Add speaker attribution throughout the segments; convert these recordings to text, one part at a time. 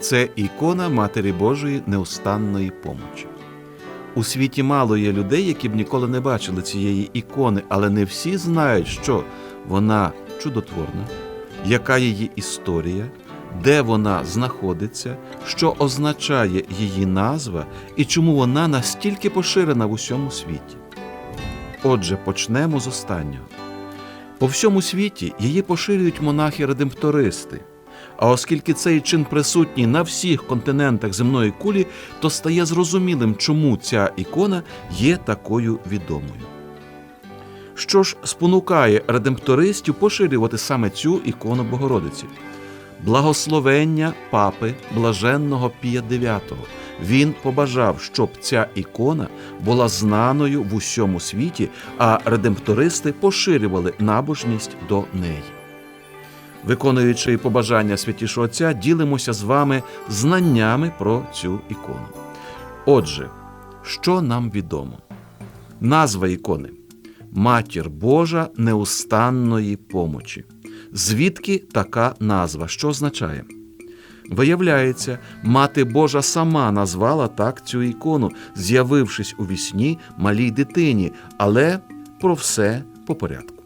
Speaker 1: Це ікона Матері Божої неустанної помочі. У світі мало є людей, які б ніколи не бачили цієї ікони, але не всі знають, що вона чудотворна, яка її історія, де вона знаходиться, що означає її назва і чому вона настільки поширена в усьому світі. Отже, почнемо з останнього. По всьому світі її поширюють монахи-редемптористи. А оскільки цей чин присутній на всіх континентах земної кулі, то стає зрозумілим, чому ця ікона є такою відомою. Що ж спонукає редемптористів поширювати саме цю ікону Богородиці? Благословення папи блаженного Пія IX. Він побажав, щоб ця ікона була знаною в усьому світі, а редемптористи поширювали набожність до неї. Виконуючи побажання святішого Отця, ділимося з вами знаннями про цю ікону. Отже, що нам відомо? Назва ікони Матір Божа неустанної помочі. Звідки така назва? Що означає? Виявляється, мати Божа сама назвала так цю ікону, з'явившись у вісні малій дитині, але про все по порядку.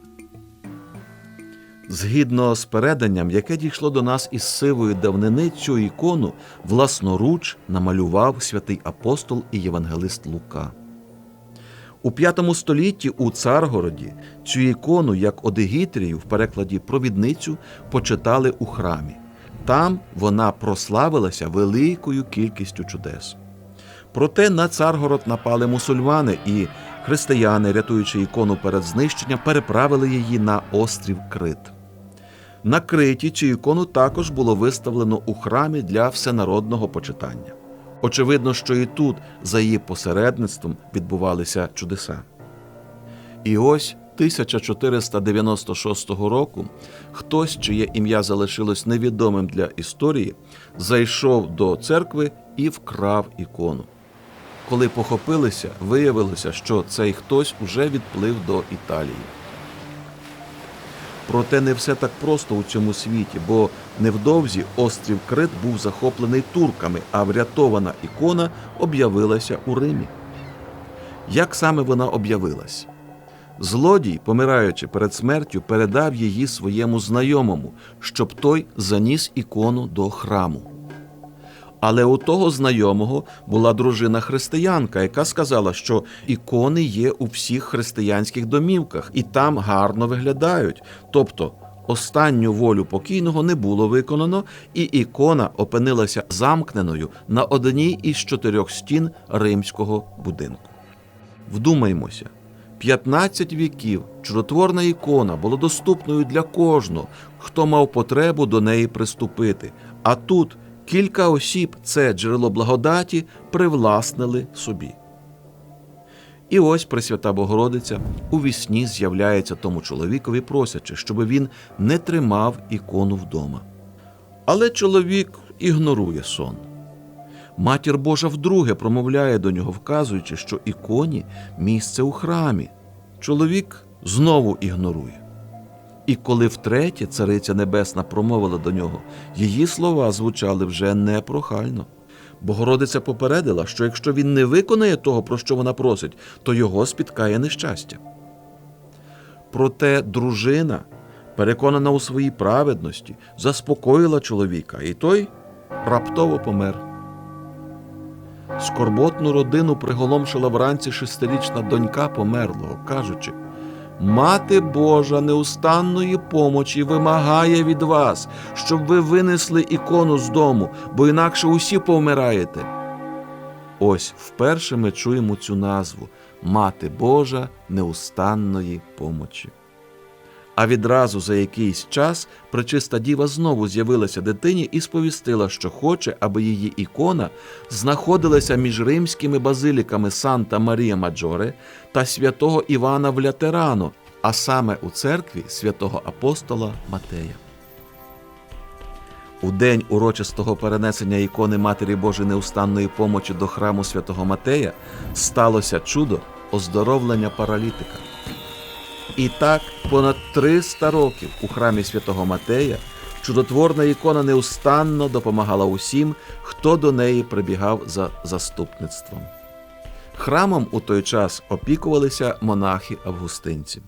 Speaker 1: Згідно з переданням, яке дійшло до нас із сивої давнини, цю ікону власноруч намалював святий апостол і євангелист Лука. У V столітті у Царгороді цю ікону як Одегітрію в перекладі провідницю почитали у храмі. Там вона прославилася великою кількістю чудес. Проте на Царгород напали мусульмани, і християни, рятуючи ікону перед знищенням, переправили її на острів Крит. На Криті цю ікону також було виставлено у храмі для всенародного почитання. Очевидно, що і тут, за її посередництвом, відбувалися чудеса. І ось 1496 року хтось, чиє ім'я залишилось невідомим для історії, зайшов до церкви і вкрав ікону. Коли похопилися, виявилося, що цей хтось уже відплив до Італії. Проте не все так просто у цьому світі, бо невдовзі острів Крит був захоплений турками, а врятована ікона об'явилася у Римі. Як саме вона об'явилась? Злодій, помираючи перед смертю, передав її своєму знайомому, щоб той заніс ікону до храму. Але у того знайомого була дружина християнка, яка сказала, що ікони є у всіх християнських домівках і там гарно виглядають. Тобто останню волю покійного не було виконано, і ікона опинилася замкненою на одній із чотирьох стін римського будинку. Вдумаймося. 15 віків чудотворна ікона була доступною для кожного, хто мав потребу до неї приступити. А тут кілька осіб це джерело благодаті привласнили собі. І ось Пресвята Богородиця у вісні з'являється тому чоловікові, просячи, щоб він не тримав ікону вдома. Але чоловік ігнорує сон. Матір Божа вдруге промовляє до нього, вказуючи, що іконі місце у храмі. Чоловік знову ігнорує. І коли втретє цариця Небесна промовила до нього, її слова звучали вже непрохально. Богородиця попередила, що якщо він не виконає того, про що вона просить, то його спіткає нещастя. Проте дружина, переконана у своїй праведності, заспокоїла чоловіка, і той раптово помер. Скорботну родину приголомшила вранці шестирічна донька померлого, кажучи, Мати Божа неустанної помочі вимагає від вас, щоб ви винесли ікону з дому, бо інакше усі повмираєте. Ось вперше ми чуємо цю назву Мати Божа неустанної помочі. А відразу за якийсь час пречиста діва знову з'явилася дитині і сповістила, що хоче, аби її ікона знаходилася між римськими базиліками Санта Марія Маджоре та святого Івана в Лятерано, а саме у церкві святого апостола Матея. У день урочистого перенесення ікони Матері Божої неустанної помочі до храму святого Матея сталося чудо оздоровлення паралітика. І так понад 300 років у храмі святого Матея Чудотворна ікона неустанно допомагала усім, хто до неї прибігав за заступництвом. Храмом у той час опікувалися монахи-августинці.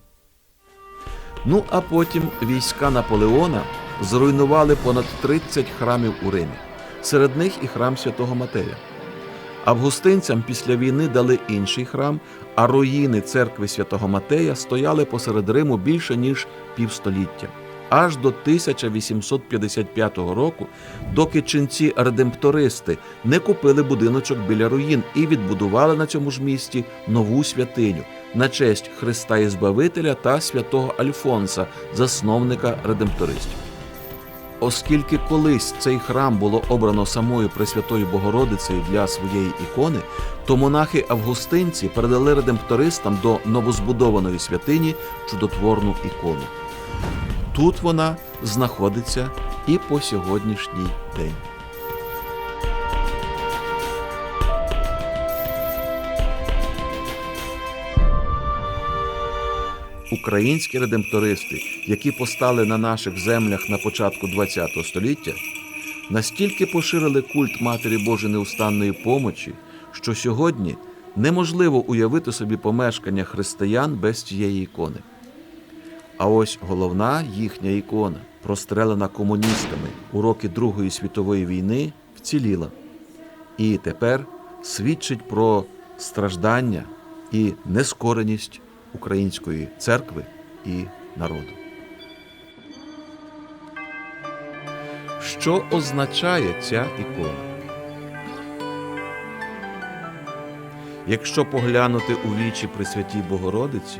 Speaker 1: Ну а потім війська Наполеона зруйнували понад 30 храмів у Римі. Серед них і храм святого Матея. Августинцям після війни дали інший храм, а руїни церкви святого Матея стояли посеред Риму більше ніж півстоліття. Аж до 1855 року, доки ченці редемптористи не купили будиночок біля руїн і відбудували на цьому ж місці нову святиню на честь Христа і Збавителя та святого Альфонса, засновника редемптористів. Оскільки колись цей храм було обрано самою Пресвятою Богородицею для своєї ікони, то монахи-августинці передали редемптористам до новозбудованої святині чудотворну ікону. Тут вона знаходиться і по сьогоднішній день. Українські редемптористи, які постали на наших землях на початку ХХ століття, настільки поширили культ Матері Божої неустанної помочі, що сьогодні неможливо уявити собі помешкання християн без цієї ікони. А ось головна їхня ікона, прострелена комуністами у роки Другої світової війни, вціліла. І тепер свідчить про страждання і нескореність української церкви і народу. Що означає ця ікона? Якщо поглянути у вічі Пресвятій Богородиці,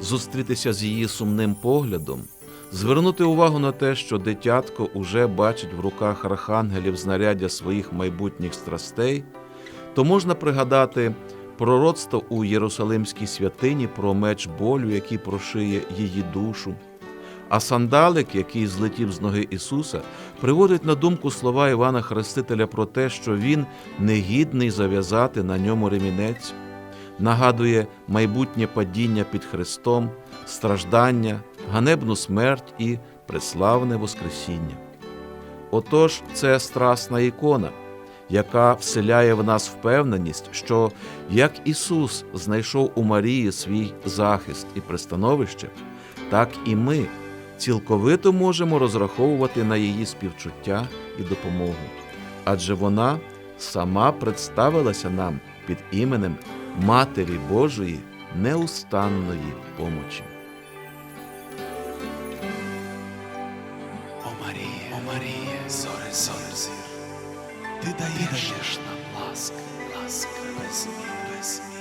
Speaker 1: зустрітися з її сумним поглядом, звернути увагу на те, що дитятко уже бачить в руках архангелів знаряддя своїх майбутніх страстей, то можна пригадати пророцтво у Єрусалимській святині про меч болю, який прошиє її душу. А сандалик, який злетів з ноги Ісуса, приводить на думку слова Івана Хрестителя про те, що Він негідний зав'язати на ньому ремінець, нагадує майбутнє падіння під Христом, страждання, ганебну смерть і преславне Воскресіння. Отож, це страсна ікона, яка вселяє в нас впевненість, що як Ісус знайшов у Марії свій захист і пристановище, так і ми цілковито можемо розраховувати на її співчуття і допомогу, адже вона сама представилася нам під іменем Матері Божої неустанної помочі.
Speaker 2: О Марія, о Марія, зоре, зір, ти даєш нам ласк, ласк, без мір, без мір.